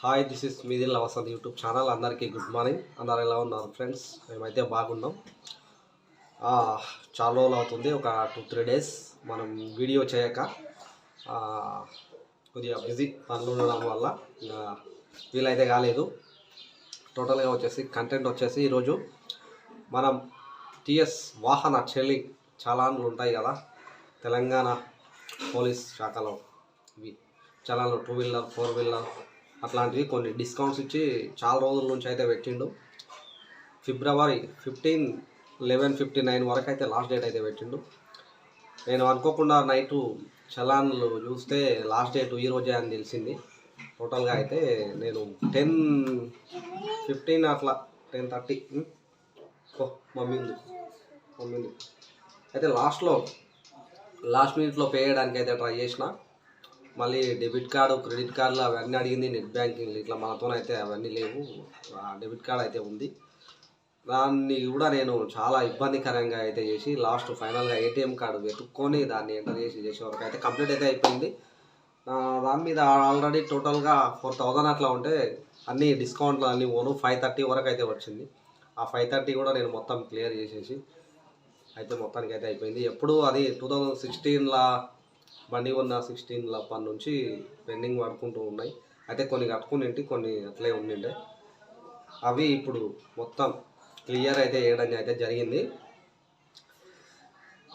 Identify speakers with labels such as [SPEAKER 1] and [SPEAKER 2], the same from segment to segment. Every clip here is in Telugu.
[SPEAKER 1] హాయ్ దిస్ ఇస్ మీదిల్ వసంత్ యూట్యూబ్ ఛానల్ అందరికీ గుడ్ మార్నింగ్ అందరు ఎలా ఉన్నారు ఫ్రెండ్స్ మేమైతే బాగున్నాం. చాలా రోజులు అవుతుంది. ఒక టూ త్రీ డేస్ మనం వీడియో చేయక కొద్దిగా బిజీ పనులు ఉండడం వల్ల ఇంకా వీలైతే కాలేదు. టోటల్గా వచ్చేసి కంటెంట్ వచ్చేసి ఈరోజు మనం టిఎస్ వాహన చెల్లి చలాన్లు ఉంటాయి కదా తెలంగాణ పోలీస్ శాఖలో. ఇవి. చలాన్లు టూ వీలర్ ఫోర్ వీలర్ అట్లాంటివి కొన్ని డిస్కౌంట్స్ ఇచ్చి చాలా రోజుల నుంచి అయితే పెట్టిండు. ఫిబ్రవరి ఫిఫ్టీన్ లెవెన్ ఫిఫ్టీ నైన్ వరకు అయితే లాస్ట్ డేట్ అయితే పెట్టిండు. నేను అనుకోకుండా నైటు చలాన్లు చూస్తే లాస్ట్ డేట్ ఈ రోజే అని తెలిసింది. టోటల్గా అయితే నేను టెన్ ఫిఫ్టీన్ అట్లా టెన్ థర్టీ ఓ మమ్మీ ఉంది మమ్మీ ఉంది అయితే లాస్ట్లో లాస్ట్ మినిట్లో పే చేయడానికి అయితే ట్రై చేసిన. మళ్ళీ డెబిట్ కార్డు క్రెడిట్ కార్డులు అవన్నీ అడిగింది నెట్ బ్యాంకింగ్. ఇట్లా మనతోనైతే అవన్నీ లేవు. ఆ డెబిట్ కార్డ్ అయితే ఉంది. దాన్ని కూడా నేను చాలా ఇబ్బందికరంగా అయితే చేసి లాస్ట్ ఫైనల్గా ఏటీఎం కార్డు వెతుక్కొని దాన్ని ఎంటర్ చేసి చేసే వరకు అయితే కంప్లీట్ అయితే అయిపోయింది. దాని మీద ఆల్రెడీ టోటల్గా ఫోర్ థౌజండ్ అట్లా ఉంటే అన్ని డిస్కౌంట్లు అన్నీ ఓను ఫైవ్ థర్టీ వరకు అయితే వచ్చింది. ఆ ఫైవ్ థర్టీ కూడా నేను మొత్తం క్లియర్ చేసేసి అయితే మొత్తానికి అయితే అయిపోయింది. ఎప్పుడు అది టూ థౌజండ్ సిక్స్టీన్లా బండి ఉన్న సిక్స్టీన్ల పని నుంచి పెండింగ్ పడుకుంటూ ఉన్నాయి. అయితే కొన్ని కట్టుకునింటి కొన్ని అట్లే ఉండిండే. అవి ఇప్పుడు మొత్తం క్లియర్ అయితే చేయడం అయితే జరిగింది.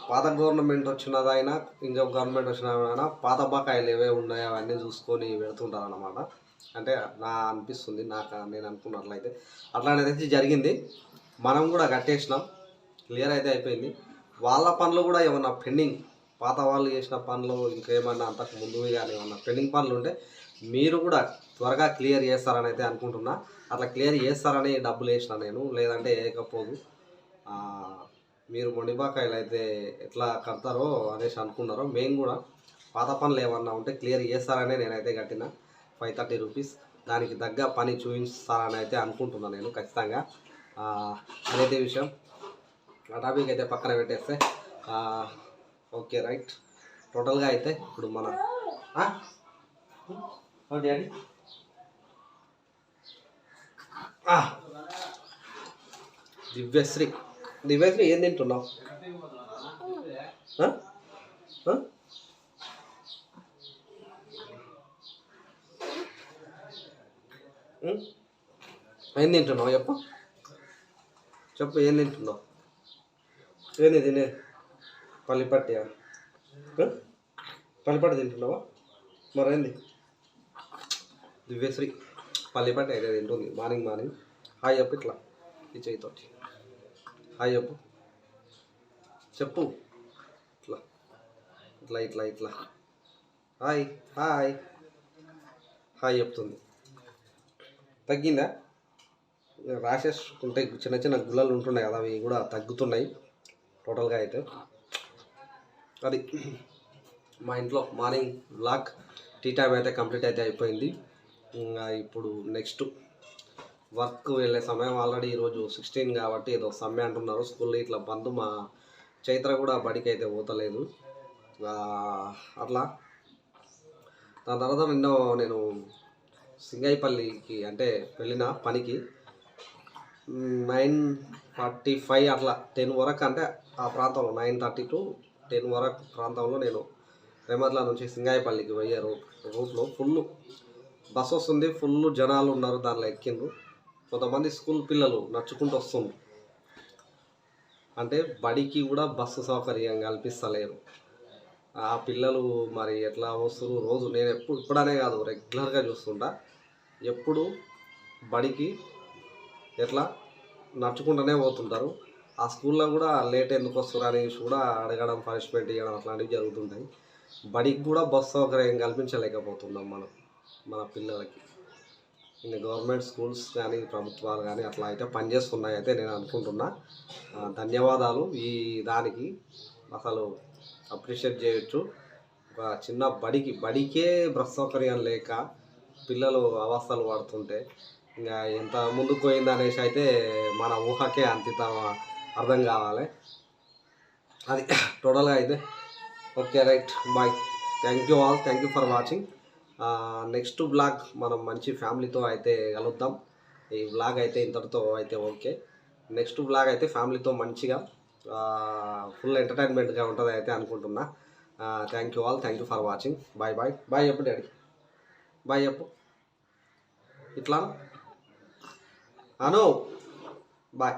[SPEAKER 1] పాత గవర్నమెంట్ వచ్చినదైనా ఇంకో గవర్నమెంట్ వచ్చిన పాత బకాయిలు ఏవే ఉన్నాయో అవన్నీ చూసుకొని పెడుతుంటారు అనమాట అంటే నా అనిపిస్తుంది నాకు నేను అనుకున్నట్లయితే. అట్లాంటిది జరిగింది. మనం కూడా కట్టేసినాం. క్లియర్ అయితే అయిపోయింది. వాళ్ళ పనులు కూడా ఏమన్నా పెండింగ్ పాత వాళ్ళు చేసిన పనులు ఇంకేమన్నా అంతకు ముందు కానీ ఏమన్నా పెండింగ్ పనులు ఉంటే మీరు కూడా త్వరగా క్లియర్ చేస్తారని అయితే అనుకుంటున్నా. అట్లా క్లియర్ చేస్తారని డబ్బులు వేసిన నేను లేదంటే వేయకపోదు. మీరు మొండిబాకాయలు అయితే ఎట్లా కడతారో అనేసి అనుకున్నారో మేము కూడా పాత పనులు ఏమన్నా ఉంటే క్లియర్ చేస్తారనే నేనైతే కట్టిన. ఫైవ్ థర్టీ రూపీస్ దానికి తగ్గ పని చూపిస్తారని అయితే అనుకుంటున్నాను నేను ఖచ్చితంగా. అదైతే విషయం. ఆ టాపిక్ అయితే పక్కన పెట్టేస్తే ఓకే రైట్. టోటల్గా అయితే ఇప్పుడు మన డాడీ. దివ్యశ్రీ. దివ్యశ్రీ ఏం తింటున్నావు? ఏం తింటున్నావు? చెప్పు. చెప్పు ఏం తింటున్నావు? ఏంది తినేది పల్లిపట్టియా? పల్లిపట్టు తింటున్నావా? మరేంది? దివ్యశ్రీ పల్లిపట్టి అయితే తింటుంది. Morning morning. హాయ్ చెప్పు ఇట్లా ఈ చేయితోటి. హాయ్ చెప్పు. చెప్పు. ఇట్లా. ఇట్లా ఇట్లా ఇట్లా. Hi hi. హాయ్ చెప్తుంది. తగ్గిందా? ర్యాషెస్ ఉంటాయి. చిన్న చిన్న గుల్లలు ఉంటున్నాయి కదా అవి కూడా తగ్గుతున్నాయి. టోటల్గా అయితే. అది మా ఇంట్లో మార్నింగ్ బ్లాక్ టీ టైం అయితే కంప్లీట్ అయితే అయిపోయింది. ఇంకా ఇప్పుడు నెక్స్ట్ వర్క్ వెళ్ళే సమయం ఆల్రెడీ ఈరోజు సిక్స్టీన్ కాబట్టి ఏదో సమ్మె అంటున్నారు. స్కూల్లో ఇట్లా బంద్ మా చైత్ర కూడా బడికి అయితే పోతలేదు. అట్లా. దాని తర్వాత నిన్న నేను సింగైపల్లికి అంటే వెళ్ళిన పనికి నైన్ ఫార్టీ ఫైవ్ అట్లా టెన్ వరకు అంటే ఆ ప్రాంతంలో నైన్ థర్టీ టు టెన్ వరకు ప్రాంతంలో నేను రేమర్ల నుంచి సింగాయపల్లికి పోయే రూట్ రూట్లో ఫుల్ బస్ వస్తుంది ఫుల్ జనాలు ఉన్నారు దానిలో ఎక్కిండ్రు. కొంతమంది స్కూల్ పిల్లలు నడుచుకుంటూ వస్తుండ్రు. అంటే బడికి కూడా బస్సు సౌకర్యం కల్పిస్తలేరు. ఆ పిల్లలు మరి ఎట్లా వస్తున్నారు రోజు? నేను ఎప్పుడు ఇప్పుడనే కాదు రెగ్యులర్గా చూస్తుంటా. ఎప్పుడు బడికి ఎట్లా నడుచుకుంటూనే పోతుంటారు. ఆ స్కూల్లో కూడా లేట్ ఎందుకు వస్తున్నారు అనేసి కూడా అడగడం పనిష్మెంట్ ఇవ్వడం అట్లాంటివి జరుగుతుంటాయి. బడికి కూడా బస్ సౌకర్యం కల్పించలేకపోతున్నాం మనం మన పిల్లలకి. ఇంకా గవర్నమెంట్ స్కూల్స్ కానీ ప్రభుత్వాలు కానీ అట్లా అయితే పనిచేస్తున్నాయి అయితే నేను అనుకుంటున్నా. ధన్యవాదాలు ఈ దానికి. అసలు అప్రిషియేట్ చేయొచ్చు. ఒక చిన్న బడికి బడికే బస్ సౌకర్యం లేక పిల్లలు అవస్థలు పడుతుంటే ఇంకా ఎంత ముందుకు పోయింది అనేసి అయితే మన ఊహకే అంతిత అర్థం కావాలి. అది టోటల్గా అయితే okay right bye thank you all thank you for watching next blog మనం మంచి ఫ్యామిలీతో అయితే కలుద్దాం. ఈ బ్లాగ్ అయితే ఇంతటితో అయితే ఓకే. నెక్స్ట్ బ్లాగ్ అయితే ఫ్యామిలీతో మంచిగా ఫుల్ ఎంటర్టైన్మెంట్గా ఉంటుంది అయితే అనుకుంటున్నా. Thank you all thank you for watching bye bye bye చెప్పు డాడీ బాయ్ చెప్పు. ఇట్లా? అను. Bye